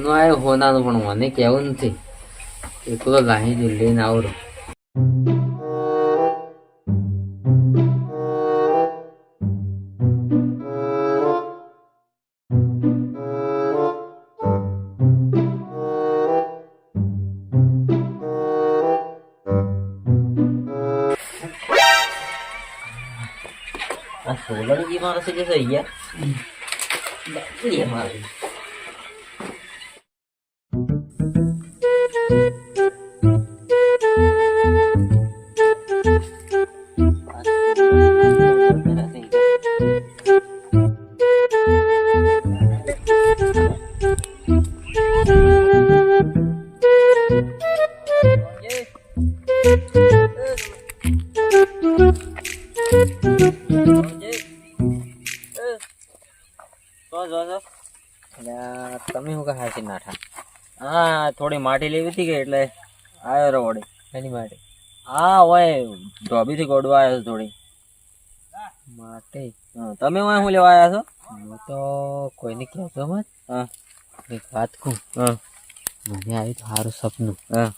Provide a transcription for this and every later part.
સોનું આવ્યો હોનાનું પણ મને કેવું નથી. એકલો લાહી જ લઈને આવરો. આ સોલંકી માણસ ગયા? બાપરે મારી. તમે શું કહે છે? નાઠા. હા થોડી માટી લેવી હતી કે એટલે આવ્યો રો વળી. એની માટે? હા હોય ઢોબીથી ગોડવા આવ્યો છો થોડી. માટે? હા, તમે હોય શું લેવા આવ્યા છો? હું તો કોઈને કહેતો મત હા. એક વાત કહું. હા. મને આવ્યું તો સારું સપનું. હા.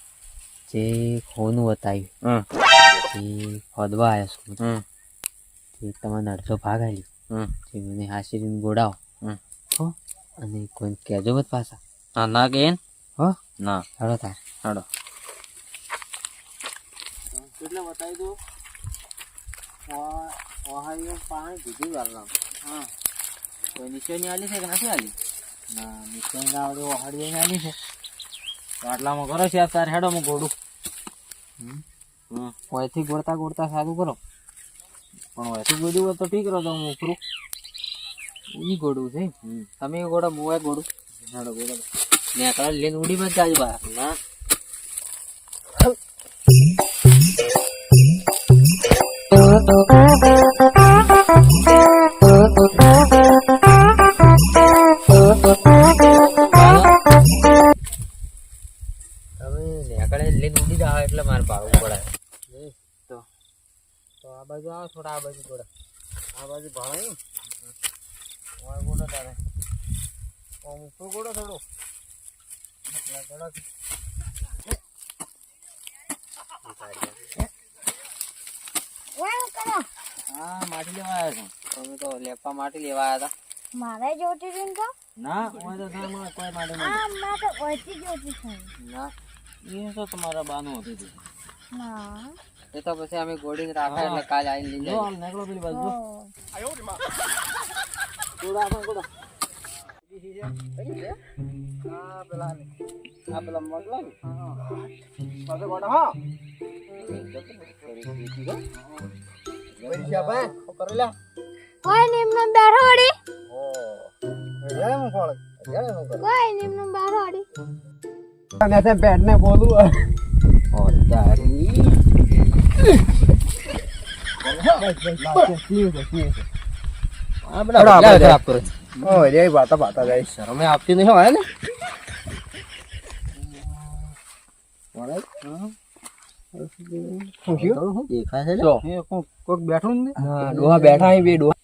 જે ખોનું બતાવ્યું. હા. એ ખોદવા આવ્યો છું. હમ તે તમને અડધો ભાગ હમ. જે મને હાસીરીને ગોડાવો હમ. હો અને કોઈને કહેજો બધ પાછા. હા ના કે હો? ના. હાડો તાર. હાડો કેટલા બતાવી દો પાણી દીધી વાળવા હા. કોઈ નિશ્ચયની આલી છે કે નથી આલી? ના નિશ્ચય ના આવડે ઓહાડી આલી છે. આટલામાં કરો છે તાર હેડો હું ગોડું. હમ. હમ. ઓયથી ગોળતા ગોળતા સારું કરો. પણ ગોડ્યું હોય તો ઠીક રહો તો હું ઉપરું. ઈ ગોડું છે. તમે ગોડા મુવાય ગોડું. હેડો ગોડા. ને એકલા લઈને ઉડી મત જાજ બા ના. તમે થોડા આ બાજુ ગોળા આ બાજુ ભણાયું ઓય ગોળો તારે. ઓમ ઉપર ગોળો થોડો. એટલા ગોળા. હા માટી લેવા આવ્યો છું. તમે તો લેપા માટી લેવા આવ્યા મારે જોતી હતી તો? ના હું તો ઘરમાં કોઈ માટે નથી. આ તો ઓછી જોતી છે. ના એ તો તમારા બાનું હતું. ના. એ તો પછી અમે ગોળીને રાખા એટલે કાલ આવીને લઈ જાય હાલ નીકળો પેલી બાજુ. ઓ, ગોળો આપો, ગોળો. આ પેલા ને. આ પેલા મગલા ને? પાછો ગોળો, હા. ભાઈ, કોઈ નિમ્ન કોઈ નિમ્ન તે ને બોલું ઓ તારી આપતી નહીં હોય ને? બેઠું બે ડોહા.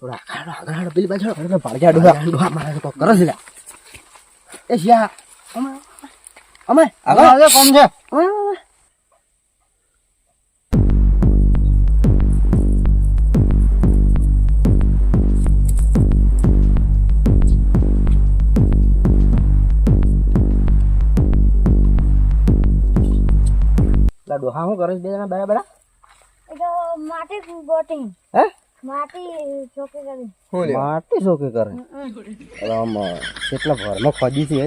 થોડા આગળ આગળ પેલી બાજુ આગળ ભાડ્યા ડોહા. ડોહા મારે તો કરે છે એ શિયા. અમે અમે? આગળ કોમ છે? અમે હું કરીશ કરે બે જણા બરાબર? એ માટી ગોટી હે? માટી ચોકી કરી. માટી શું કરે? અરે આમ કેટલા ભરમાં ખોદી છે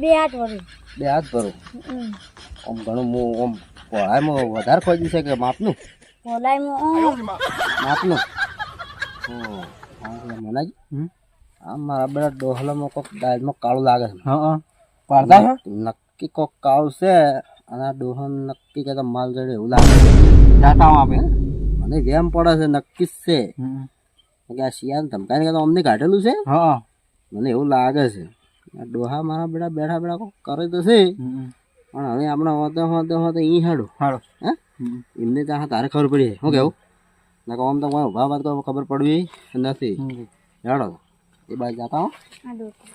બે હાથ વળી બે હાથ ભરું? આમ ઘણું હું આમ પહોળાઈમાં વધારે ખોદી છે કે માપનું? પોલાઈમાં માપનું? મનાજી આમ મારા બધા ડોહલામાં કોક દાળમાં કાળું લાગે છે. છે? નક્કી કોક કાળું છે. અને ડોહન નક્કી કે માલ જડે એવું લાગે જાતા આપે? મને ગેમ પડે છે નક્કી જ છે. કે આ શિયાળ ધમકાઈને કે અમને કાઢેલું છે? હા. મને એવું લાગે છે. આ ડોહા મારા બેડા બેઠા બેઠા કરે તો છે. પણ હવે આપણે હોતે હોતે હોતે અહીં હાડો. હાડો. હે? એમને ત્યાં તારે ખબર પડી શું કેવું? ના આમ તો કોઈ ઊભા વાત ખબર પડવી નથી. હેડો. એ બાજુ જાતા હો.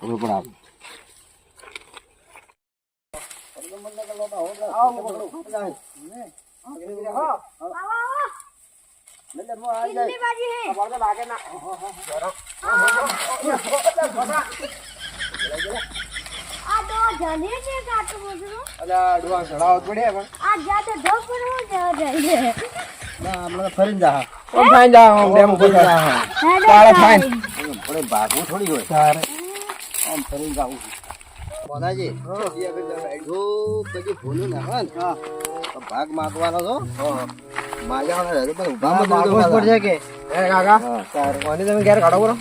ખબર પડે ફરીને જા ફાઈન જા ડેમ ઉપર જા ફાઈન. થોડી હોય તારે આમ બોલાજી જો કદી ભૂલું ના હોય ને ભાગ માગવાનો છો? માગ્યા હોય ને પણ ઊભા માં માગવું જ પડશે કે એ કાકા. કોની તમે ઘેર કાઢો બરો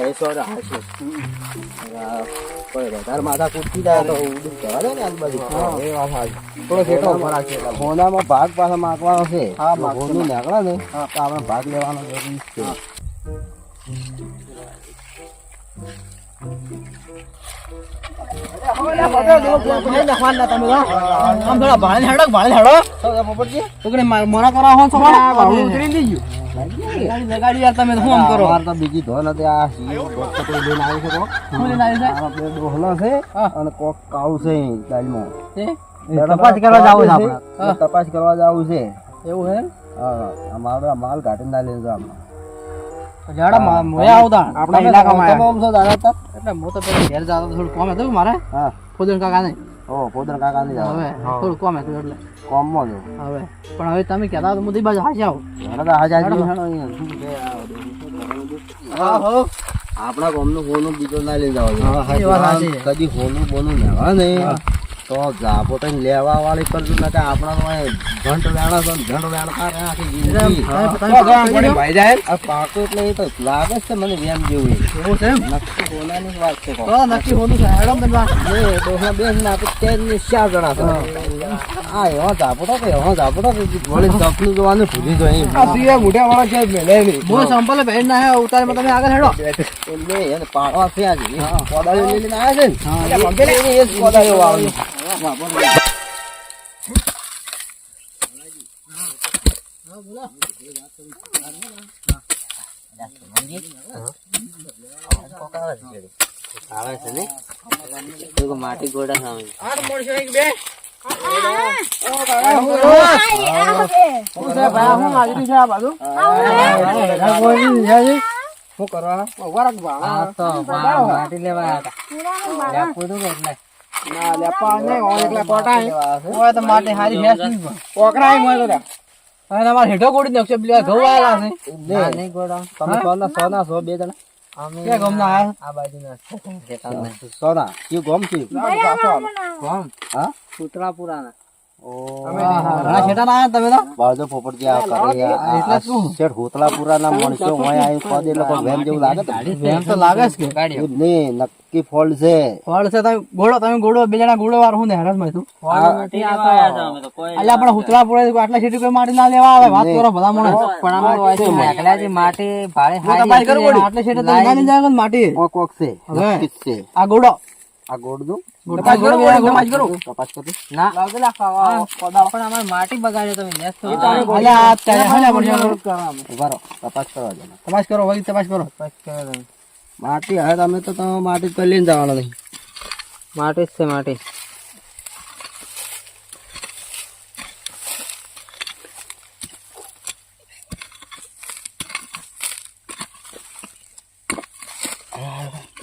એ હાશે કોઈ વધારે માથા કૂદકી જાય તો ઉડી જવા દે ને આજુબાજુ. એ વાત સાચી થોડો સેટો ઉપર રાખશે એટલે ભાગ પાછા માગવાનો છે. હા, જો માગશે, ને તો આપણે ભાગ લેવાનો જરૂરી છે. બીજી હા. અને કોક છે તપાસ કરવા જવું છે. તપાસ કરવા જાવું છે એવું માલ કાઢી ના લેજો જાવ જાડા મોયા આવતા. આપણા ઇલાકામાં તમે આમ દાદા તો? એટલે હું તો પેલા ઘેર જાતો થોડું કોમ હતું મારે. હા. કાકા નહીં. ઓ પોદર કાકા ની જાવ હવે થોડું કોમ હતું એટલે. કોમમાં જો હવે. પણ હવે તમે કહેતા હતા મુદી બાજુ હાજી આવો હેડો તો હાજા હેડો. જી, હેડો અહીંયા. શું છે આ? હા હો. આપણા ગામનું ફોનું બીજો ના લઈ જવા. કદી ફોનું બોનું લેવા ને તો જાપો તો લેવા વાળી કરજો ને આપણા તો ઘંટ વેણા તો ઘંટ વેણતા રહે આખી જિંદગી. ભાઈ જાય આ પાકો એટલે એ તો લાગે છે મને વેમ જેવું એવું છે નક્કી સોનાની વાત છે તો નક્કી હોનું છે હેડો બનવા એ ડોસા બેસ ને આપણે તેજ ને ચાર જણા છે. આ એવો જાપો તો કે એવો જાપો તો કે વળી સપનું જોવાનું ભૂલી જાય એમ. હું સંપલ બેન ના હે ઉતારમાં તમે આગળ હેડો એટલે એને પાડવા છે આજે. કોદાળીઓ લઈ લઈને આવ્યા છે ને. જ કોદાળીઓ વાવવાની. આવે છે ને માટી ગોડા સામે આઠ મોણસો એક બે શું કરવા માટી લેવા આવ્યા તો માટી હારી હેસ નહીં પણ. હવે તમારે હેઠો કોડી નાખશે પેલા ઘઉં આવેલા છે તમે સોના સોના છો બે જણા ક્યાં ગામના આયા? સોના કયું ગોમ છે હા સુતરાપુરાના. ઓ ઘણા છેટાના આયા તમે તો બાજુ પોપટજી આ કરે આ- એટલે આ શું? શેઠ હોતલાપુરાના માણસો હોય આ પદ એ લોકો વેમ જેવું લાગે તો એમ તો લાગે છે કે એ નહીં નક્કી ફોલ્ટ છે. ફળ છે તમે ગોળો તમે ગોળો બે જણા ગોળો વાર હું ને હેરાસમાં છું એટલે આપણે આટલા સીટી કોઈ માટી ના લેવા આવે વાત કરો ભલા મોણે. આટલા માટી. કોક છે આ ગોળો આ ગોળ દો તપાસ કરો બે જણા તપાસ કરો. તપાસ કરો. અલ્યા આ ત્યારે હાલ્યા પડશે. ઊભા રહો. તપાસ કરવા જણા તપાસ કરો વળી તપાસ કરો. માટી હવે તમે તો તમે માટી તો લઈને જવાનો નહીં માટી છે માટી.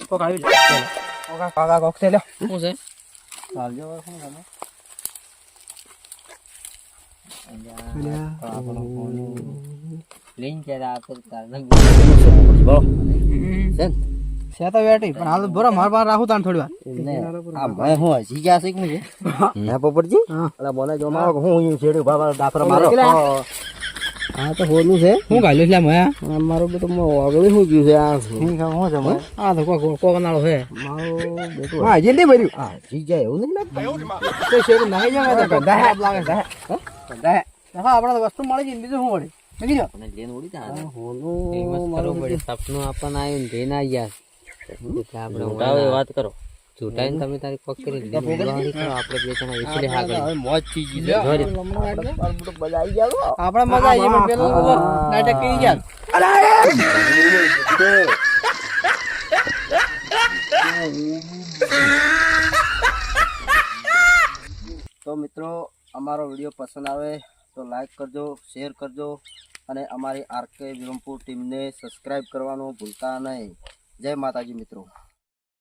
કોક આવી જાય. કોકા કાકા કોક છે લ્યો શું છે ચાલજો શું તમે છે તો બેટી પણ હાલ બરો માર પાસે રાખું તાન થોડી વાર આ ભાઈ હું હસી ગયા છે કે નહીં હે પોપટજી અલા બોલે જો મારો હું અહીંયા બાબા ઊભા મારો હા તો હોલું છે. હું ગાલ્યો એટલે આ મારું બેટું આગળ શું ગયું છે આ શું? આ તો કોક કોક નાળો છે. મારો બેટું હા જલ્દી ભર્યું? હા જી જાય એવું નહીં લાગતું. તો શેર નાહી જાય તો ગંધા હે. લાગે છે ગંધા હે. હા? આપણે વસ્તુ મળી ગઈ બીજું શું વળી મેં કીધું હોનું સપનું આપણને આવ્યું ને ધ્યેય ના ગયા. એટલે આપણે વાત કરો. ચૂંટાઈને તમે તારી પગ કરી લીધી. આપણે બે જણા એટલે આગળ હવે મોજ થઈ ગઈ છે. આપણે મજા આવી જાય પેલો નાટક કરી જાય તો મિત્રો અમારો વીડિયો પસંદ આવે તો લાઈક કરજો શેર કરજો અને અમારી આરકે વિરમપુર ટીમને સબસ્ક્રાઈબ કરવાનું ભૂલતા નહીં. જય માતાજી મિત્રો.